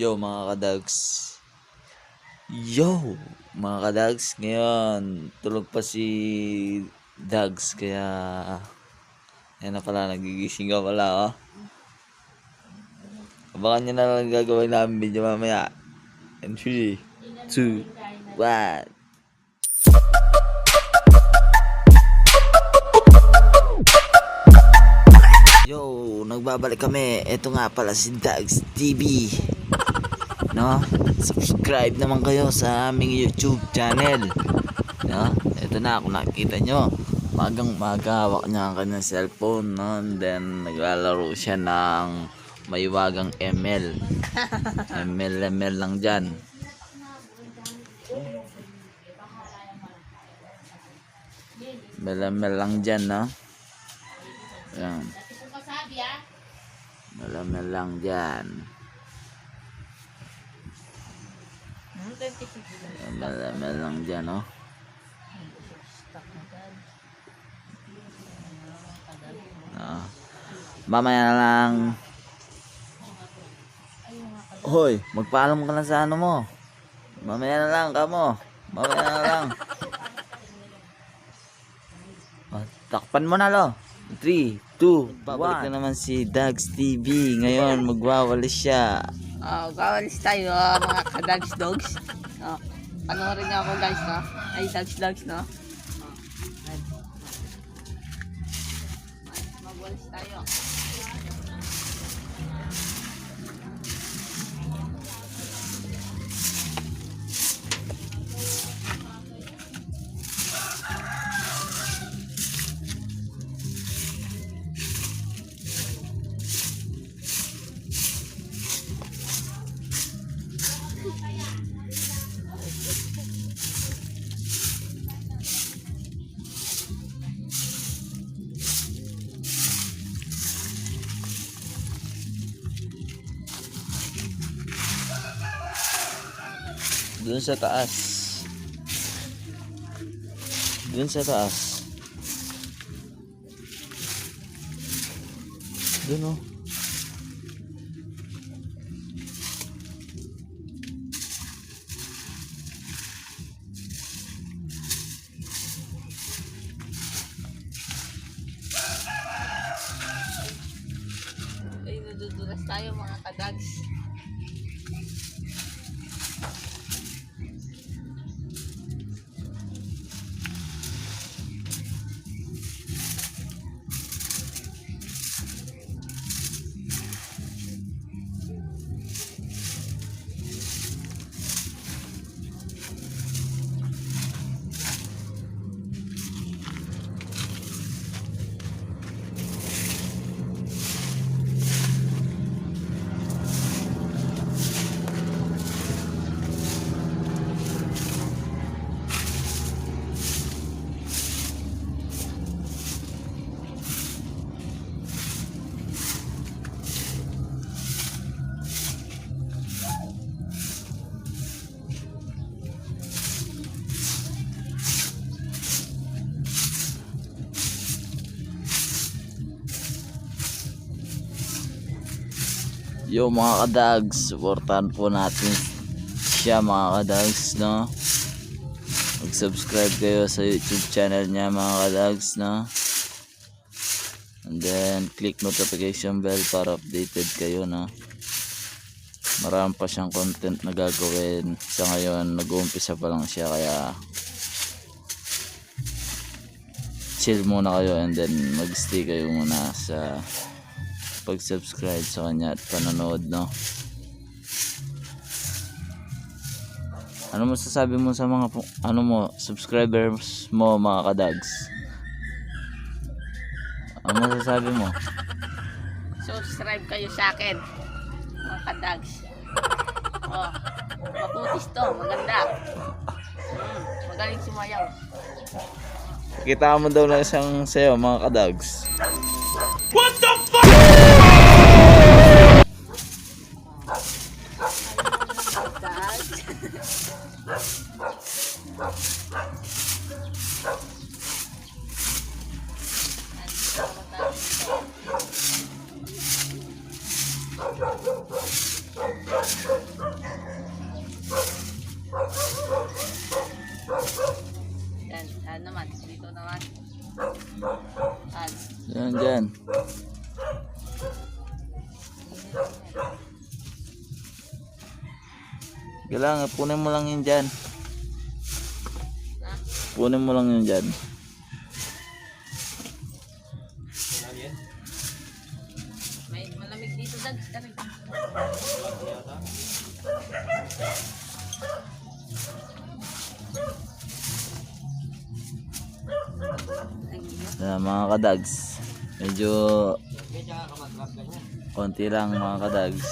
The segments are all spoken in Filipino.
Yo mga kadags. Yo mga kadags. Ngayon, tulog pa si Dags. Kaya, yan na pala, nagigising ka pala oh. Abangan nyo na lang gagawin namin video mamaya. And 3, 2, 1. Yo, nagbabalik kami. Ito nga pala si Dags TV. No? Subscribe naman kayo sa aming YouTube channel. No? Ito na kung nakikita nyo. Magang maga hawak niya ang kanyang cellphone. No? And then naglalaro siya ng maywagang ML. ML, ML lang dyan. ML lang dyan, no? Ayan. Malamel lang dyan. Malamel lang dyan, oh. Ah. Mamaya na lang. Hoy, magpaalam ka na sa ano mo. Mamaya na lang, kamo. Mamaya na lang. Ah, takpan mo na, lo. 3, 2, Babalik na naman si Dags TV. Ngayon, magwawalis siya. Oh, kawalis tayo ah, mga kadags dogs. Oh, panoorin niyo ako guys, no? Ay, dogs dogs, no? Magwalis tayo. Doon sa taas. Doon sa taas. Doon oh. Tayo mga kadags. Yo mga kadags, supportahan po natin siya mga kadags, no? Mag-subscribe kayo sa YouTube channel niya mga kadags, no? And then, click notification bell para updated kayo, no? Marami pa siyang content na gagawin. Sa ngayon, nag-uumpisa pa lang siya, kaya chill muna kayo and then mag-stay kayo muna sa pag-subscribe sa kanya at panonood, no? Ano masasabi mo sa mga ano mo, subscribers mo mga kadags? Ano masasabi mo? Subscribe kayo sa akin, mga kadags. Oh, maputis to, maganda. Mm, magaling sumayaw. Kita mo daw na isang sayo mga kadags. Kadags. Yan, saan naman? Naman. Saan? Yan, dyan. Kailangan, punin mo lang yun dyan. Punin mo lang yun dyan. Malamig dito, Dags. Tari. Yan, mga kadags. Medyo konti lang mga kadags.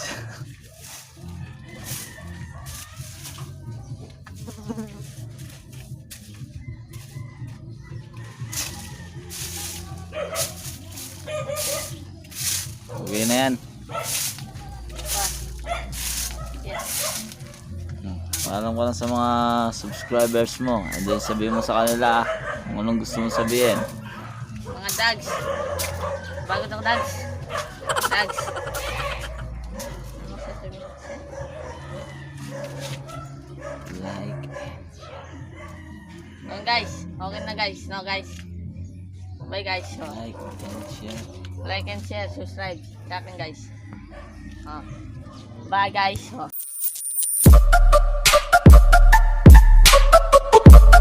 Okay na yan. Paalam ko lang sa mga subscribers mo. And then sabihin mo sa kanila kung anong gusto mo sabihin. Mga Dags. Bago daw, Dags. Dags. Ano sasabihin? Like. Oh, guys. Okay na, guys. No, guys. Bye, guys. Oh. Like and share. Like and share, subscribe. Sa akin, guys. Oh. Bye, guys. Oh.